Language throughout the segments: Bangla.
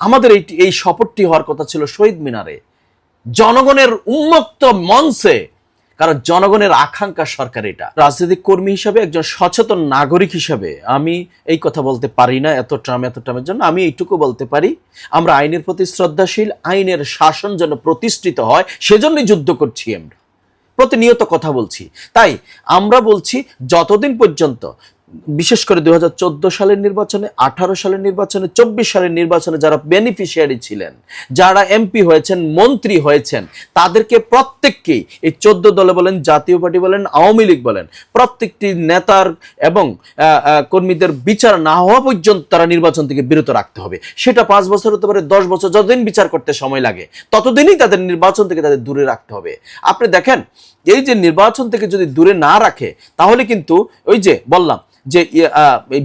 আমাদের এই এই শপথটি হওয়ার কথা ছিল শহীদ মিনারে। জনগণের উন্মুক্ত মঞ্চে, কারণ জনগণের আকাঙ্ক্ষা সরকার এটা। রাজনৈতিক কর্মী হিসাবে, একজন সচেতন নাগরিক হিসাবে আমি এই কথা বলতে পারি না এত ট্রাম, এত ট্রামের জন্য। আমি এইটুকু বলতে পারি, আমরা আইনের প্রতি শ্রদ্ধাশীল, আইনের শাসন যেন প্রতিষ্ঠিত হয়, সেজন্যই যুদ্ধ করছি আমরা। প্রতিনিয়ত কথা বলছি। তাই আমরা বলছি, যতদিন পর্যন্ত বিশেষ করে দু হাজার চোদ্দ সালের নির্বাচনে, আঠারো সালের নির্বাচনে, চব্বিশ সালের নির্বাচনে যারা বেনিফিশিয়ারি ছিলেন, যারা এমপি হয়েছেন, মন্ত্রী হয়েছেন, তাদেরকে প্রত্যেককেই এই চোদ্দ দলে বলেন, জাতীয় পার্টি বলেন, আওয়ামী লীগ বলেন, প্রত্যেকটি নেতার এবং কর্মীদের বিচার না হওয়া পর্যন্ত তারা নির্বাচন থেকে বিরত রাখতে হবে। সেটা পাঁচ বছর হতে পারে, দশ বছর, যতদিন বিচার করতে সময় লাগে, ততদিনই তাদের নির্বাচন থেকে তাদের দূরে রাখতে হবে। আপনি দেখেন, এই যে নির্বাচন থেকে যদি দূরে না রাখে, তাহলে কিন্তু ওই যে বললাম যে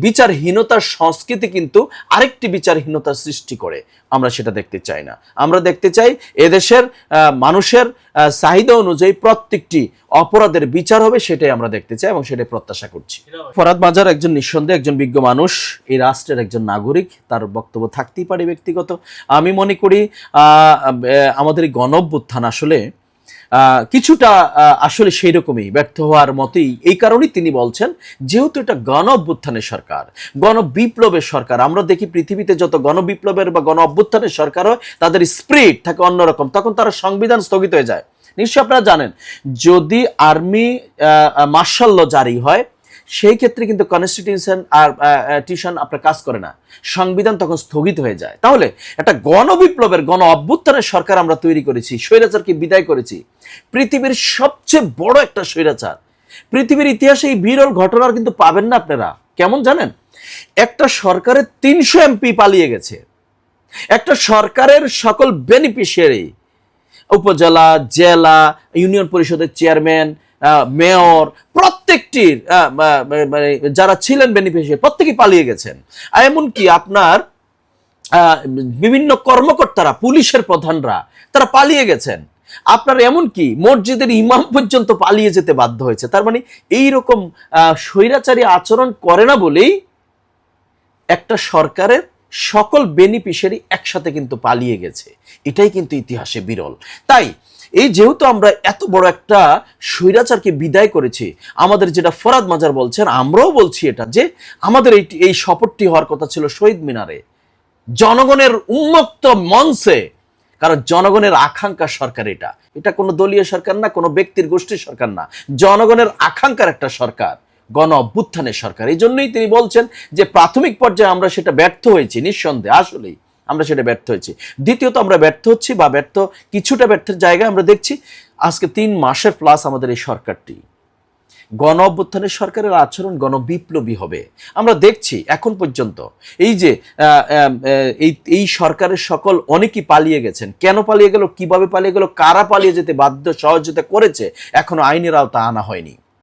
বিচারহীনতার সংস্কৃতি কিন্তু আরেকটি বিচারহীনতার সৃষ্টি করে। আমরা সেটা দেখতে চাই না। আমরা দেখতে চাই এদেশের মানুষের চাহিদা অনুযায়ী প্রত্যেকটি অপরাধের বিচার হবে, সেটাই আমরা দেখতে চাই এবং সেটাই প্রত্যাশা করছি। ফরাদ মাজার একজন নিঃসন্দেহে একজন বিজ্ঞ মানুষ। এই রাষ্ট্রের একজন নাগরিক। তার বক্তব্য থাকতেই পারে ব্যক্তিগত। আমি মনে করি আমাদের এই গণ আসলে কিছুটা আসলে সেই রকমই ব্যর্থ হওয়ার মতোই এই কারণেই তিনি বলছেন, যেহেতু এটা গণ অভ্যুত্থানের সরকার, গণ বিপ্লবের সরকার, আমরা দেখি পৃথিবীতে যত গণ বিপ্লবের বা গণ অভ্যুত্থানের সরকার হয়, তাদের স্প্রিট থাকে অন্যরকম তখন তারা সংবিধান স্থগিত হয়ে যায়। নিশ্চয় আপনারা জানেন, যদি আর্মি মার্শাল ল জারি হয় সেই ক্ষেত্রে কিন্তু কনস্টিটিউশন আর টিউশন আপনার কাজ করে না। সংবিধান তখন স্থগিত হয়ে যায়। তাহলে একটা গণবিপ্লবের, গণ অভ্যুত্থানের সরকার আমরা তৈরি করেছি, স্বৈরাচারকে বিদায় করেছি। পৃথিবীর সবচেয়ে বড় একটা স্বৈরাচার। পৃথিবীর ইতিহাসে এই বিরল ঘটনার কিন্তু পাবেন না আপনারা। কেমন জানেন? একটা সরকারের তিনশো এমপি পালিয়ে গেছে। একটা সরকারের সকল বেনিফিশিয়ারি উপজেলা, জেলা, ইউনিয়ন পরিষদের চেয়ারম্যান মেয়র, প্রত্যেকটির মানে যারা ছিলেন বেনিফিশিয়ারি প্রত্যেকেই পালিয়ে গেছেন। এমনকি আপনার বিভিন্ন কর্মকর্তারা, পুলিশের প্রধানরা, তারা পালিয়ে গেছেন। আপনার এমন কি মসজিদের ইমাম পর্যন্ত পালিয়ে যেতে বাধ্য হয়েছে। তার মানে এই রকম স্বৈরাচারী আচরণ করে না বলেই একটা সরকারের সকল বেনিফিশিয়ারি একসাথে কিন্তু পালিয়ে গেছে। এটাই কিন্তু ইতিহাসে বিরল। তাই এই যেহেতু আমরা এত বড় একটা স্বৈরাচারকে বিদায় করেছি, আমাদের যেটা ফরাদ মাজার বলছেন, আমরাও বলছি এটা যে আমাদের এই এই শপথটি হওয়ার কথা ছিল শহীদ মিনারে। জনগণের উন্মুক্ত মঞ্চে, কারণ জনগণের আকাঙ্ক্ষা সরকার এটা। এটা কোনো দলীয় সরকার না, কোনো ব্যক্তির গোষ্ঠীর সরকার না। জনগণের আকাঙ্ক্ষার একটা সরকার। গণ অভ্যুত্থানের সরকার। এই জন্যই তিনি বলছেন যে প্রাথমিক পর্যায়ে আমরা সেটা ব্যর্থ হয়েছি, নিঃসন্দেহে, আসলেই আমরা সেটা ব্যর্থ হয়েছি। দ্বিতীয়ত আমরা ব্যর্থ হচ্ছি বা ব্যর্থ, কিছুটা ব্যর্থের জায়গায় আমরা দেখছি, আজকে তিন মাসের প্লাস আমাদের এই সরকারটি। গণ অভ্যুত্থানের সরকারের আচরণ গণবিপ্লবী হবে। আমরা দেখছি এখন পর্যন্ত এই যে এই এই সরকারের সকল অনেকেই পালিয়ে গেছেন। কেন পালিয়ে গেল? কীভাবে পালিয়ে গেল? কারা পালিয়ে যেতে বাধ্য, সহযোগিতা করেছে? এখনও আইনের আওতা আনা হয়নি।